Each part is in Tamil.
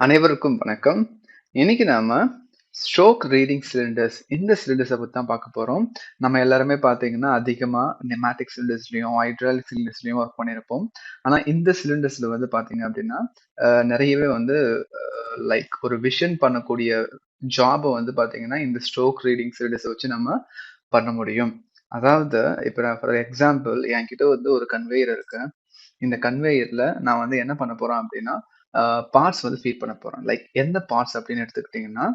அனைவருக்கும் வணக்கம். இன்னைக்கு நாம ஸ்ட்ரோக் ரீடிங் சிலிண்டர்ஸ் இந்த சிலிண்டர்ஸை பற்றி தான் பார்க்க போகிறோம் நம்ம எல்லாருமே பார்த்தீங்கன்னா அதிகமாக நெமாட்டிக் சிலிண்டர்ஸ்லையும் ஹைட்ராலிக் சிலிண்டர்ஸ்லையும் ஒர்க் பண்ணியிருப்போம். ஆனால் இந்த சிலிண்டர்ஸில் வந்து பார்த்தீங்க அப்படின்னா நிறையவே வந்து லைக் ஒரு விஷன் பண்ணக்கூடிய ஜாபை வந்து பார்த்தீங்கன்னா இந்த ஸ்ட்ரோக் ரீடிங் சிலிண்டர்ஸை வச்சு நம்ம பண்ண முடியும். அதாவது இப்போ நான் ஃபார் எக்ஸாம்பிள் என்கிட்ட வந்து ஒரு கன்வேயர் இருக்கு. இந்த கன்வேயரில் நான் வந்து என்ன பண்ண போகிறேன் அப்படின்னா பார்ட்ஸ் வந்து ஃபீட் பண்ண போகிறோம் லைக் எந்த பார்ட்ஸ் அப்படின்னு எடுத்துக்கிட்டிங்கன்னா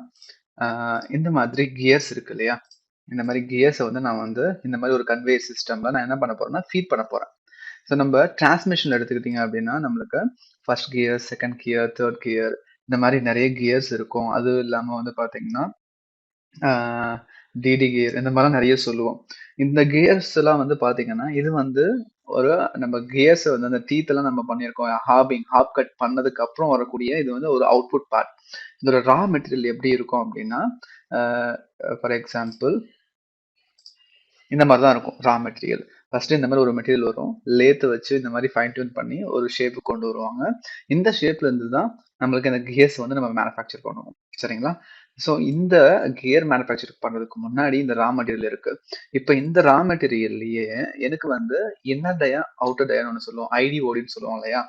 இந்த மாதிரி கியர்ஸ் இருக்கு இல்லையா? இந்த மாதிரி கியர்ஸை வந்து நான் வந்து இந்த மாதிரி ஒரு கன்வேயர் சிஸ்டமில் நான் என்ன பண்ண போகிறேன்னா ஃபீட் பண்ண போகிறேன் ஸோ நம்ம டிரான்ஸ்மிஷன் எடுத்துக்கிட்டிங்க அப்படின்னா நம்மளுக்கு first gear second gear third gear இந்த மாதிரி நிறைய கியர்ஸ் இருக்கும். அதுவும் இல்லாமல் வந்து பார்த்தீங்கன்னா டிடி கியர் இந்த மாதிரிலாம் நிறைய சொல்லுவோம். இந்த கியர்ஸ் எல்லாம் வந்து பார்த்தீங்கன்னா இது வந்து ஒரு நம்ம கியர்ஸ் வந்து அந்த டீத்தெல்லாம் நம்ம பண்ணியிருக்கோம். ஹாபிங் ஹாப் கட் பண்ணதுக்கு அப்புறம் வரக்கூடிய இது வந்து ஒரு அவுட்புட் பார்ட் இதோட ரா மெட்டீரியல் எப்படி இருக்கும் அப்படின்னா ஃபார் எக்ஸாம்பிள் இந்த மாதிரி தான் இருக்கும் ரா மெட்டீரியல் ஃபர்ஸ்ட் இந்த மாதிரி ஒரு மெட்டீரியல் வரும். லேத்து வச்சு இந்த மாதிரி ஃபைன் டியூன் பண்ணி ஒரு ஷேப்பு கொண்டு வருவாங்க. இந்த ஷேப்ல இருந்து தான் நம்மளுக்கு இந்த கியர்ஸ் வந்து நம்ம மேனுஃபேக்சர் பண்ணுவோம் சரிங்களா? ஸோ இந்த கியர் மேனுஃபேக்சர் பண்ணுறதுக்கு முன்னாடி இந்த ரா மெட்டீரியல் இருக்கு. இப்போ இந்த ரா மெட்டீரியல்லையே எனக்கு வந்து இன்னர் டயா அவுட்டர் டயான்னு ஒன்று சொல்லுவோம். ஐடி ஓடின்னு சொல்லுவோம் இல்லையா?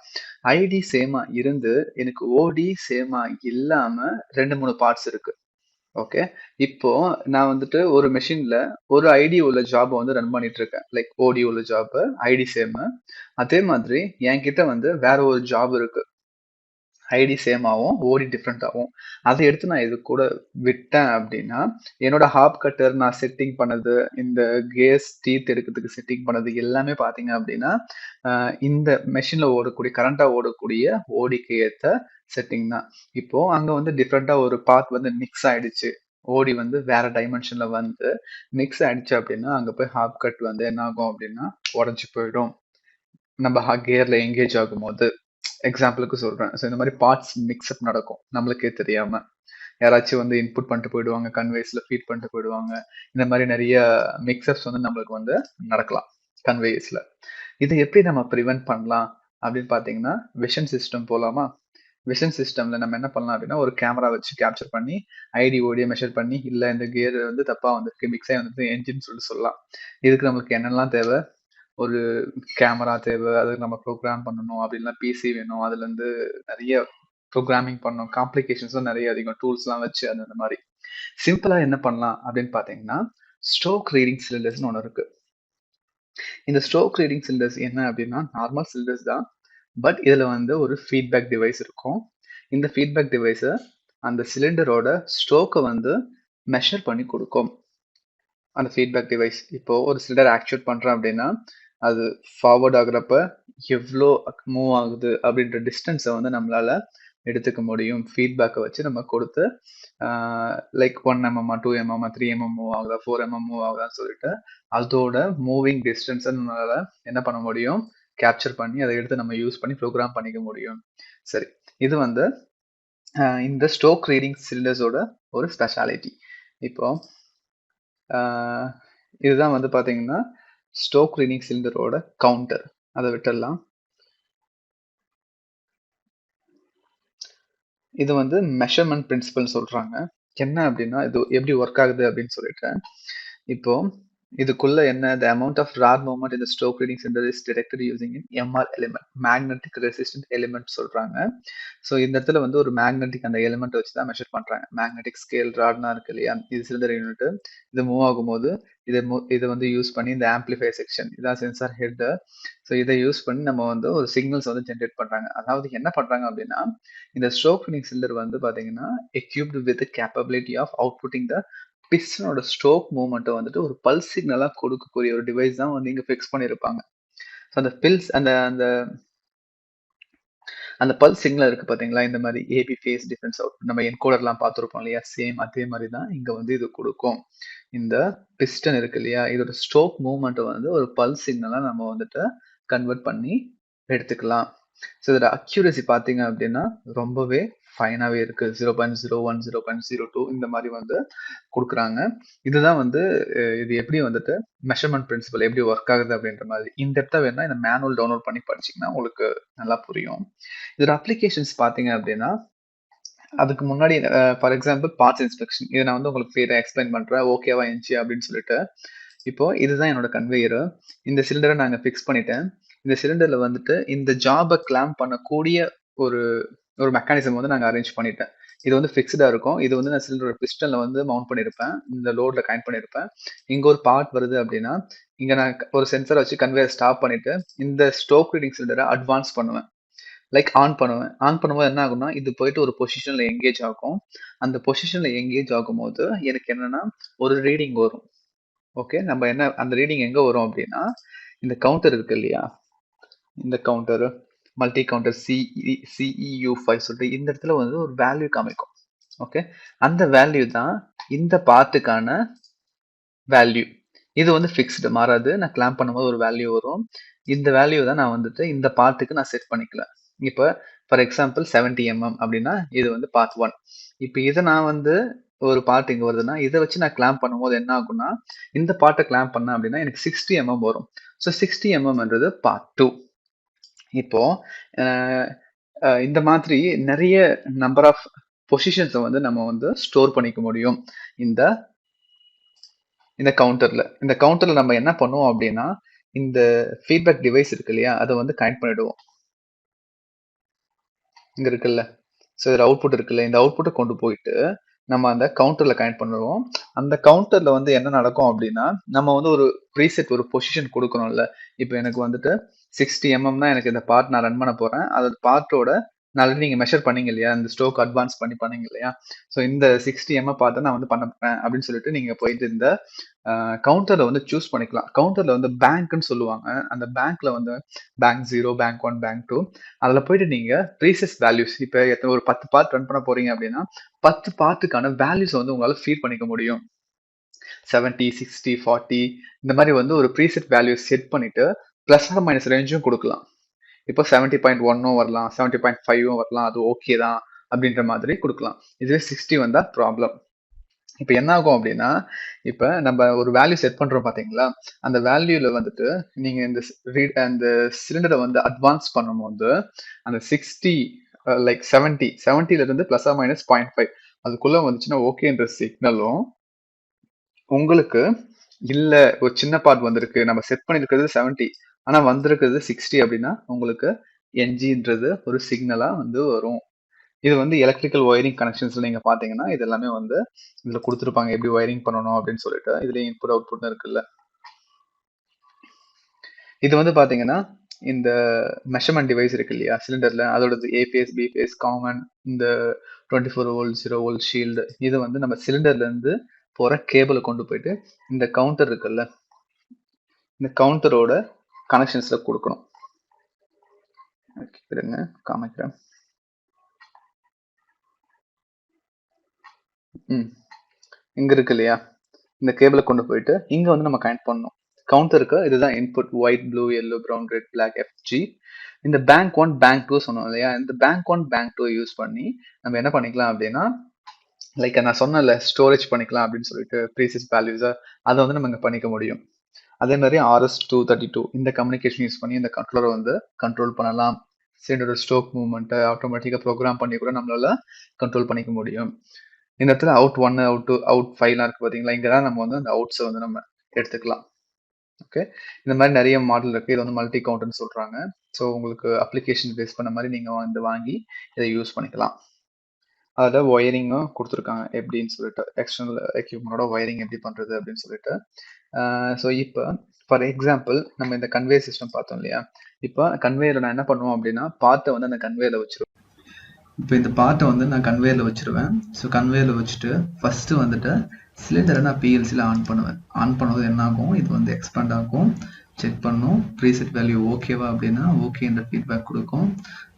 ஐடி சேமா இருந்து எனக்கு ஓடி சேமா இல்லாம ரெண்டு மூணு பார்ட்ஸ் இருக்கு. ஓகே இப்போ நான் வந்துட்டு ஒரு மெஷின்ல ஒரு ஐடி உள்ள ஜாப் வந்து ரன் பண்ணிட்டு இருக்கேன் லைக் ஓடி உள்ள ஜாப் ஐடி சேம் அதே மாதிரி என்கிட்ட வந்து வேற ஒரு ஜாப் இருக்கு. ஐடி சேம் ஆகும் ஓடி டிஃப்ரெண்ட் ஆகும் அதை எடுத்து நான் இது கூட விட்டேன் அப்படின்னா என்னோட ஹாப் கட்டர் நான் செட்டிங் பண்ணது இந்த கேஸ் டீத் எடுக்கிறதுக்கு செட்டிங் பண்ணது எல்லாமே பார்த்தீங்க அப்படின்னா இந்த மெஷினில் ஓடக்கூடிய கரண்டா ஓடக்கூடிய ஓடிக்கு ஏற்ற செட்டிங் தான். இப்போ அங்கே வந்து டிஃப்ரெண்ட்டாக ஒரு பாத் வந்து மிக்ஸ் ஆயிடுச்சு. ஓடி வந்து வேற டைமென்ஷன்ல வந்து மிக்ஸ் ஆயிடுச்சு அப்படின்னா அங்கே போய் ஹாப் கட் வந்து என்ன ஆகும் அப்படின்னா உடஞ்சி போயிடும். நம்ம கியர்ல எங்கேஜ் ஆகும்போது. எக்ஸாம்பிளுக்கு சொல்றேன். ஸோ இந்த மாதிரி பார்ட்ஸ் மிக்ஸ்அப் நடக்கும். நம்மளுக்கே தெரியாம. யாராச்சும் வந்து இன்புட் பண்ணிட்டு போயிடுவாங்க கன்வேஸ்ல ஃபீட் பண்ணிட்டு போயிடுவாங்க. இந்த மாதிரி நிறைய மிக்சப்ஸ் வந்து நம்மளுக்கு வந்து நடக்கலாம் கன்வேஸ்ல இதை எப்படி நம்ம ப்ரிவென்ட் பண்ணலாம் அப்படின்னு பார்த்தீங்கன்னா விஷன் சிஸ்டம் போலாமா? விஷன் சிஸ்டம்ல நம்ம என்ன பண்ணலாம் அப்படின்னா ஒரு கேமரா வச்சு கேப்சர் பண்ணி ஐடி ஓடியை மெஷர் பண்ணி இல்ல இந்த கியர் வந்து தப்பா வந்திருக்கு மிக்ஸ் ஆகி வந்திருக்கு என்ஜின் சொல்லி சொல்லலாம். இதுக்கு நம்மளுக்கு என்னெல்லாம் தேவை? ஒரு கேமரா தேவை அதுக்கு நம்ம ப்ரோக்ராம் பண்ணணும் அப்படின்னா பிசி வேணும். அதுல இருந்து நிறைய ப்ரோக்ராமிங் பண்ணணும். காம்ப்ளிகேஷன்ஸும் நிறைய அதிகம். டூல்ஸ்லாம் வச்சு அந்த மாதிரி. சிம்பிளா என்ன பண்ணலாம் அப்படின்னு பாத்தீங்கன்னா ஸ்ட்ரோக் ரீடிங் சிலிண்டர்ஸ்னு ஒன்று இருக்கு. இந்த ஸ்ட்ரோக் ரீடிங் சிலிண்டர்ஸ் என்ன அப்படின்னா நார்மல் சிலிண்டர்ஸ் தான். பட் இதுல வந்து ஒரு ஃபீட்பேக் டிவைஸ் இருக்கும். இந்த ஃபீட்பேக் டிவைஸை அந்த சிலிண்டரோட ஸ்ட்ரோக்கை வந்து மெஷர் பண்ணி கொடுக்கும். அந்த ஃபீட்பேக் டிவைஸ் இப்போ ஒரு சிலிண்டர் ஆக்சுவேட் பண்றேன் அப்படின்னா அது ஃபார்வர்ட் ஆகுறப்ப எவ்வளோ மூவ் ஆகுது அப்படின்ற டிஸ்டன்ஸை வந்து நம்மளால எடுத்துக்க முடியும். ஃபீட்பேக்கை வச்சு நம்ம கொடுத்து லைக் ஒன் எம்எம்மா டூ எம்எம்மா த்ரீ எம்எம் மூவ் ஆகுதா ஃபோர் எம்எம் மூவ் ஆகுதான்னு சொல்லிட்டு அதோட மூவிங் டிஸ்டன்ஸை நம்மளால என்ன பண்ண முடியும்? கேப்சர் பண்ணி அதை எடுத்து நம்ம யூஸ் பண்ணி ப்ரோக்ராம் பண்ணிக்க முடியும். சரி இது வந்து இந்த ஸ்டோக் ரீடிங் சிலிண்டர்ஸோட ஒரு ஸ்பெஷாலிட்டி இப்போ இதுதான் வந்து பார்த்தீங்கன்னா ஸ்டோக் ரீனிங் சிலிண்டரோட கவுண்டர் அதை விட்டுடலாம். இது வந்து மெஷர்மெண்ட் பிரின்சிபல் சொல்றாங்க. என்ன அப்படின்னா இது எப்படி ஒர்க் ஆகுது அப்படின்னு சொல்லிட்டு. இப்போ இதுக்குள்ள என்ன? The amount of rod movement இந்த stroke reading center is is using in MR element element resistant element சொல்றாங்க. ஸோ இந்த இடத்துல வந்து ஒரு மேக்னெட்டிக் அந்த எலிமெண்ட் வச்சு தான் மெஷர் பண்றாங்க. மேக்னெட்டிக் ஸ்கேல் ராட்னா இருக்கு இல்லையா? இது சிலிண்டர் யூனிட் இது மூவ் ஆகும்போது இதை இதை வந்து யூஸ் பண்ணி இந்த ஆம்பிளிஃபை செக்ஷன் இதான் சென்சார் ஹெட் ஸோ இதை யூஸ் பண்ணி நம்ம வந்து ஒரு சிக்னல்ஸ் வந்து ஜென்ரேட் பண்றாங்க. அதாவது என்ன பண்றாங்க அப்படின்னா இந்த ஸ்ட்ரோக் ரீடிங் சிலிண்டர் வந்து பாத்தீங்கன்னா equipped with capability of outputting the பிஸ்டனோட stroke மூவ்மெண்ட்டை வந்துட்டு ஒரு பல்ஸ் சிக்னலாக கொடுக்கக்கூடிய ஒரு டிவைஸ் தான் வந்து இங்கே ஃபிக்ஸ் பண்ணியிருப்பாங்க. ஸோ அந்த பில்ஸ் அந்த அந்த அந்த பல்ஸ் சிக்னல் இருக்கு பார்த்தீங்களா இந்த மாதிரி ஏபி ஃபேஸ் டிஃபரன்ஸ் அவுட் நம்ம என்கோடர்லாம் பார்த்துருப்போம் இல்லையா? சேம் அதே மாதிரி தான் இங்கே வந்து இது கொடுக்கும். இந்த பிஸ்டன் இருக்கு இல்லையா? இதோட ஸ்ட்ரோக் மூவ்மெண்ட்டை வந்து ஒரு பல்ஸ் சிக்னலாக நம்ம வந்துட்டு கன்வெர்ட் பண்ணி எடுத்துக்கலாம். ஸோ இதோட அக்யூரசி பார்த்தீங்க அப்படின்னா ரொம்பவே ஃபைனாகவே இருக்குது zero point zero one zero point zero two இந்த மாதிரி வந்து கொடுக்குறாங்க. இதுதான் வந்து இது எப்படி வந்துட்டு மெஷர்மெண்ட் பிரின்சிபல் எப்படி ஒர்க் ஆகுது அப்படின்ற மாதிரி. இந்த இடத்த வேணா இந்த மேனுவல் டவுன்லோட் பண்ணி படிச்சீங்கன்னா உங்களுக்கு நல்லா புரியும். இதோட அப்ளிகேஷன்ஸ் பார்த்தீங்க அப்படின்னா அதுக்கு முன்னாடி ஃபார் எக்ஸாம்பிள் பார்ட்ஸ் இன்ஸ்பெக்ஷன் இதை நான் வந்து உங்களுக்கு ஃப்ரீயாக எக்ஸ்பிளைன் பண்ணுறேன் ஓகேவா இருந்துச்சு அப்படின்னு சொல்லிட்டு. இப்போ இதுதான் என்னோட கன்வேயர் இந்த சிலிண்டரை நாங்கள் ஃபிக்ஸ் பண்ணிட்டேன். இந்த சிலிண்டரில் வந்துட்டு இந்த ஜாபை கிளாம் பண்ணக்கூடிய ஒரு ஒரு மெக்கானிசம் வந்து நாங்கள் அரேஞ்ச் பண்ணிட்டேன். இது வந்து ஃபிக்ஸ்டாக இருக்கும். இது வந்து நான் சிலிண்டர் பிஸ்டனில் வந்து மவுண்ட் பண்ணியிருப்பேன் இந்த லோடில் கனெக்ட் பண்ணியிருப்பேன் இங்கே ஒரு பார்ட் வருது அப்படின்னா இங்கே நான் ஒரு சென்சரை வச்சு கன்வேயர் ஸ்டாப் பண்ணிட்டு இந்த ஸ்டோக் ரீடிங் சிலிண்டரை அட்வான்ஸ் பண்ணுவேன். லைக் ஆன் பண்ணுவேன். ஆன் பண்ணும்போது என்ன ஆகும்னா இது போயிட்டு ஒரு பொசிஷனில் எங்கேஜ் ஆகும். அந்த பொசிஷனில் எங்கேஜ் ஆகும்போது எனக்கு என்னென்னா ஒரு ரீடிங் வரும். ஓகே நம்ம என்ன அந்த ரீடிங் எங்கே வரும் அப்படின்னா இந்த கவுண்டர் இருக்கு இல்லையா? இந்த counter multi counter CE CEU five சொல்லிட்டு இந்த இடத்துல வந்து ஒரு வேல்யூ காமிக்கும். ஓகே அந்த வேல்யூ தான் இந்த பார்ட்டுக்கான வேல்யூ இது வந்து ஃபிக்ஸ்டு மாறாது. நான் கிளாம் பண்ணும்போது ஒரு வேல்யூ வரும். இந்த வேல்யூ தான் நான் வந்துட்டு இந்த பார்ட்டுக்கு நான் செட் பண்ணிக்கல. இப்போ ஃபார் எக்ஸாம்பிள் செவன்டி எம்எம் அப்படின்னா இது வந்து பார்ட் ஒன் இப்போ இதை நான் வந்து ஒரு பார்ட் இங்கே வருதுன்னா இதை வச்சு நான் கிளாம் பண்ணும்போது என்ன ஆகும்னா இந்த பார்ட்டை கிளாம் பண்ணேன் அப்படின்னா எனக்கு சிக்ஸ்டி எம்எம் வரும். ஸோ சிக்ஸ்டி எம்எம்ன்றது பார்ட் டூ இப்போ இந்த மாதிரி நிறைய நம்பர் ஆஃப் பொசிஷன்ஸை வந்து நம்ம வந்து ஸ்டோர் பண்ணிக்க முடியும். இந்த இந்த கவுண்டர்ல இந்த கவுண்டர்ல நம்ம என்ன பண்ணுவோம் அப்படின்னா இந்த ஃபீட்பேக் டிவைஸ் இருக்கு இல்லையா அதை வந்து கனெக்ட் பண்ணிடுவோம். இங்க இருக்குல்ல. ஸோ இதில் அவுட்புட் இருக்குல்ல. இந்த அவுட்புட்டை கொண்டு போயிட்டு நம்ம அந்த கவுண்டர்ல கனெக்ட் பண்ணுவோம். அந்த கவுண்டர்ல வந்து என்ன நடக்கும் அப்படின்னா நம்ம வந்து ஒரு ப்ரீசெட் ஒரு பொசிஷன் கொடுக்கணும்ல. இப்போ எனக்கு வந்துட்டு சிக்ஸ்டி எம்எம் தான் எனக்கு இந்த பார்ட் நான் ரன் பண்ண போறேன். அது பார்ட்டோட நாலு நீங்க மெஷர் பண்ணீங்க இல்லையா? இந்த ஸ்டோக் அட்வான்ஸ் பண்ணி பண்ணீங்க இல்லையா? ஸோ இந்த சிக்ஸ்டி எம்எம் பார்த்து நான் வந்து பண்ண போறேன் அப்படின்னு சொல்லிட்டு நீங்க போயிட்டு இந்த கவுண்டர்ல வந்து சூஸ் பண்ணிக்கலாம். கவுண்டர்ல வந்து பேங்க்னு சொல்லுவாங்க. அந்த பேங்க்ல வந்து bank zero bank one bank two அதில் போயிட்டு நீங்க ப்ரீசஸ் வேல்யூஸ் இப்போ எத்தனை ஒரு பத்து பார்ட் ரன் பண்ண போறீங்க அப்படின்னா பத்து பார்ட்டுக்கான வேல்யூஸ் வந்து உங்களால ஃபீட் பண்ணிக்க முடியும். செவன்ட்டி சிக்ஸ்டி ஃபார்ட்டி இந்த மாதிரி வந்து ஒரு ப்ரீசெட் வேல்யூஸ் செட் பண்ணிட்டு ப்ளஸ் ஆர் மைனஸ் ரேஞ்சும் கொடுக்கலாம். இப்போ செவன்ட்டி பாயிண்ட் ஒன்னும் வரலாம் செவன்ட்டி பாயிண்ட் ஃபைவும் வரலாம் அது ஓகே தான் அப்படின்ற மாதிரி கொடுக்கலாம். இதுவே சிக்ஸ்டி வந்தால் ப்ராப்ளம் இப்போ என்ன ஆகும் அப்படின்னா இப்போ நம்ம ஒரு வேல்யூ செட் பண்ணுறோம் பார்த்தீங்களா? அந்த வேல்யூவில் வந்துட்டு நீங்கள் இந்த ரீட் அந்த சிலிண்டரை வந்து அட்வான்ஸ் பண்ணும்போது அந்த sixty like seventy செவன்ட்டிலேருந்து plus or minus point five அதுக்குள்ளே வந்துச்சுன்னா ஓகேன்ற சிக்னலும் உங்களுக்கு இல்லை ஒரு சின்ன பார்ட் வந்திருக்கு. நம்ம செட் பண்ணியிருக்கிறது செவன்ட்டி ஆனால் வந்திருக்கிறது சிக்ஸ்டி அப்படின்னா உங்களுக்கு என்ஜின்றது ஒரு சிக்னலாக வந்து வரும். இது வந்து எலக்ட்ரிக்கல் ஒயரிங் கனெக்ஷன்ஸ்ல நீங்கள் பார்த்தீங்கன்னா இது எல்லாமே வந்து இதில் கொடுத்துருப்பாங்க. எப்படி ஒயரிங் பண்ணணும் அப்படின்னு சொல்லிட்டு. இதுல இன்புட் அவுட்புட் இருக்குல்ல. இது வந்து பார்த்தீங்கன்னா இந்த மெஷர்மெண்ட் டிவைஸ் இருக்கு இல்லையா சிலிண்டர்ல அதோட ஏபிஎஸ் பிபிஎஸ் காமன் இந்த twenty four volt zero volt shield இது வந்து நம்ம சிலிண்டர்ல இருந்து போற கேபிளை கொண்டு போயிட்டு இந்த கவுண்டர் இருக்குல்ல இந்த கவுண்டரோட கனெக்ஷன்ஸில் கொடுக்கணும். இருங்க காமிக்கிறேன். ம். இங்கே இருக்கு இல்லையா? இந்த கேபிளை கொண்டு போயிட்டு இங்கே வந்து நம்ம கனெக்ட் பண்ணணும். கவுண்டருக்கு இதுதான் input white blue yellow brown red black FG இந்த பேங்க் ஒன் பேங்க் டூ சொன்னோம் இல்லையா? இந்த bank one bank two use பண்ணி நம்ம என்ன பண்ணிக்கலாம் அப்படின்னா லைக் நான் சொன்னல ஸ்டோரேஜ் பண்ணிக்கலாம் அப்படின்னு சொல்லிட்டு ப்ரீசியஸ் வேல்யூஸை அதை வந்து நம்ம இங்கே பண்ணிக்க முடியும். அதே மாதிரி ஆர்எஸ் டூ தேர்ட்டி டூ இந்த கம்யூனிகேஷன் யூஸ் பண்ணி இந்த கண்ட்ரோலரை வந்து கண்ட்ரோல் பண்ணலாம். சிலிண்டரோட ஸ்டோக் மூவ்மெண்ட்டை ஆட்டோமேட்டிக்காக ப்ரோக்ராம் பண்ணி கூட நம்மளால கண்ட்ரோல் பண்ணிக்க முடியும். இந்த இடத்துல out one out two out ஃபைவ்லாம் இருக்கு பார்த்தீங்களா இங்கே தான் நம்ம வந்து அந்த அவுட்ஸை வந்து நம்ம எடுத்துக்கலாம். ஓகே இந்த மாதிரி நிறைய மாடல் இருக்கு. இது வந்து மல்டி கவுண்ட்னு சொல்றாங்க. ஸோ உங்களுக்கு அப்ளிகேஷன் பேஸ் பண்ண மாதிரி நீங்க வந்து வாங்கி இதை யூஸ் பண்ணிக்கலாம். அதில் ஒயரிங்கும் கொடுத்துருக்காங்க. எப்படின்னு சொல்லிட்டு எக்ஸ்டர்னல் எக்யூப்மெண்டோட ஒயரிங் எப்படி பண்ணுறது அப்படின்னு சொல்லிட்டு. ஸோ இப்போ ஃபார் எக்ஸாம்பிள் நம்ம இந்த கன்வே சிஸ்டம் பார்த்தோம் இல்லையா? இப்போ கன்வேயில் நான் என்ன பண்ணுவோம் அப்படின்னா பார்ட்டை வந்து அந்த கன்வேயில் வச்சிருவேன் இப்போ இந்த பார்ட்டை வந்து நான் கன்வேயில் வச்சிருவேன். ஸோ கன்வேயில் வச்சுட்டு ஃபஸ்ட்டு வந்துட்டு சிலிண்டரை நான் பிஎல்சியில் ஆன் பண்ணுவேன். ஆன் பண்ணது என்ன ஆகும் இது வந்து எக்ஸ்பேண்ட் ஆகும். செக் பண்ணும். ப்ரீசெட் வேல்யூ ஓகேவா அப்படின்னா ஓகேன்ற ஃபீட்பேக் கொடுக்கும்.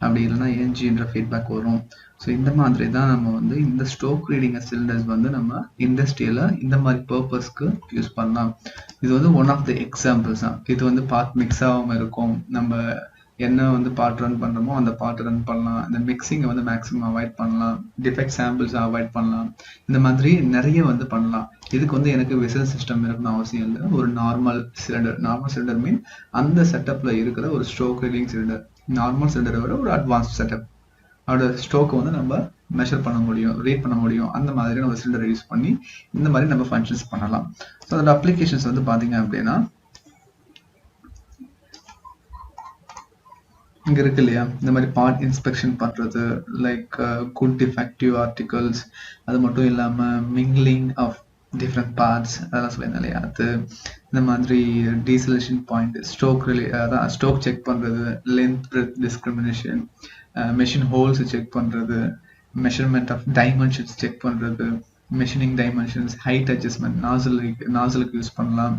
அப்படி இல்லைன்னா என்ஜின்ற ஃபீட்பேக் வரும். ஸோ இந்த மாதிரி தான் நம்ம வந்து இந்த ஸ்டோக் ரீடிங் சிலிண்டர்ஸ் வந்து நம்ம இண்டஸ்ட்ரியில் இந்த மாதிரி பர்பஸ்க்கு யூஸ் பண்ணலாம். இது வந்து ஒன் ஆஃப் த எக்ஸாம்பிள்ஸ் தான் இது வந்து பார்ட் மிக்ஸ் ஆகாமல் இருக்கும். நம்ம என்ன வந்து பார்ட் ரன் பண்ணுறோமோ அந்த பார்ட் ரன் பண்ணலாம். இந்த மிக்சிங்கை வந்து மேக்ஸிமம் அவாய்ட் பண்ணலாம். டிஃபெக்ட் சாம்பிள்ஸ் அவாய்ட் பண்ணலாம். இந்த மாதிரி நிறைய வந்து பண்ணலாம். இதுக்கு வந்து எனக்கு விசல் சிஸ்டம் இருக்கணும் அவசியம் இல்லை. ஒரு normal cylinder normal cylinder mean அந்த செட்டப்ல இருக்கிற ஒரு ஸ்ட்ரோக் ரிலிங் சிலிண்டர் நார்மல் சிலிண்டரை விட ஒரு அட்வான்ஸ் செட்டப் அதோட ஸ்ட்ரோக்கை வந்து நம்ம மெஷர் பண்ண முடியும் ரீட் பண்ண முடியும். அந்த மாதிரி நம்ம சிலிண்டர் யூஸ் பண்ணி இந்த மாதிரி நம்ம ஃபங்க்ஷன்ஸ் பண்ணலாம். ஸோ அதோட அப்ளிகேஷன்ஸ் வந்து பார்த்தீங்க அப்படின்னா இங்க இருக்கு இல்லையா? இந்த மாதிரி பார்ட் இன்ஸ்பெக்ஷன் பண்றது லைக் குட் டிஃபெக்டிவ் ஆர்டிகல்ஸ் அது மட்டும் இல்லாம மிங்லிங் ஆஃப் டிஃப்ரெண்ட் பார்ட்ஸ் அதெல்லாம் சொல்லியிருந்தேன் இல்லையா? அது இந்த மாதிரி டீசலேஷன் பாயிண்ட் ஸ்ட்ரோக் ரிலே அதான் ஸ்ட்ரோக் செக் பண்றது length discrimination machine holes check பண்றது மெஷர்மெண்ட் ஆஃப் டைமென்ஷன்ஸ் செக் பண்றது machining dimensions height adjustment nozzle நாசலுக்கு use பண்ணலாம்.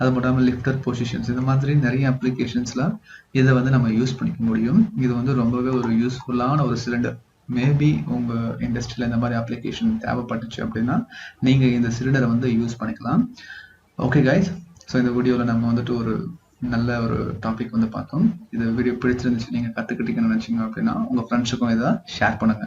அது மட்டும் இல்லாமல் லிஃப்டர் பொசிஷன்ஸ் இந்த மாதிரி நிறைய அப்ளிகேஷன்ஸ்லாம் இதை வந்து நம்ம யூஸ் பண்ணிக்க முடியும். இது வந்து ரொம்பவே ஒரு யூஸ்ஃபுல்லான ஒரு சிலிண்டர் மேபி உங்க இண்டஸ்ட்ரியில இந்த மாதிரி அப்ளிகேஷன் தேவைப்பட்டுச்சு அப்படின்னா நீங்க இந்த சிலிண்டரை வந்து யூஸ் பண்ணிக்கலாம். ஓகே கைஸ் ஸோ இந்த வீடியோவில் நம்ம வந்துட்டு ஒரு நல்ல ஒரு டாபிக் வந்து பார்த்தோம். இது வீடியோ பிடிச்சிருந்துச்சு நீங்க கத்துக்கிட்டீங்கன்னு நினைச்சீங்க அப்படின்னா உங்க ஃப்ரெண்ட்ஸுக்கும் இதை ஷேர் பண்ணுங்க.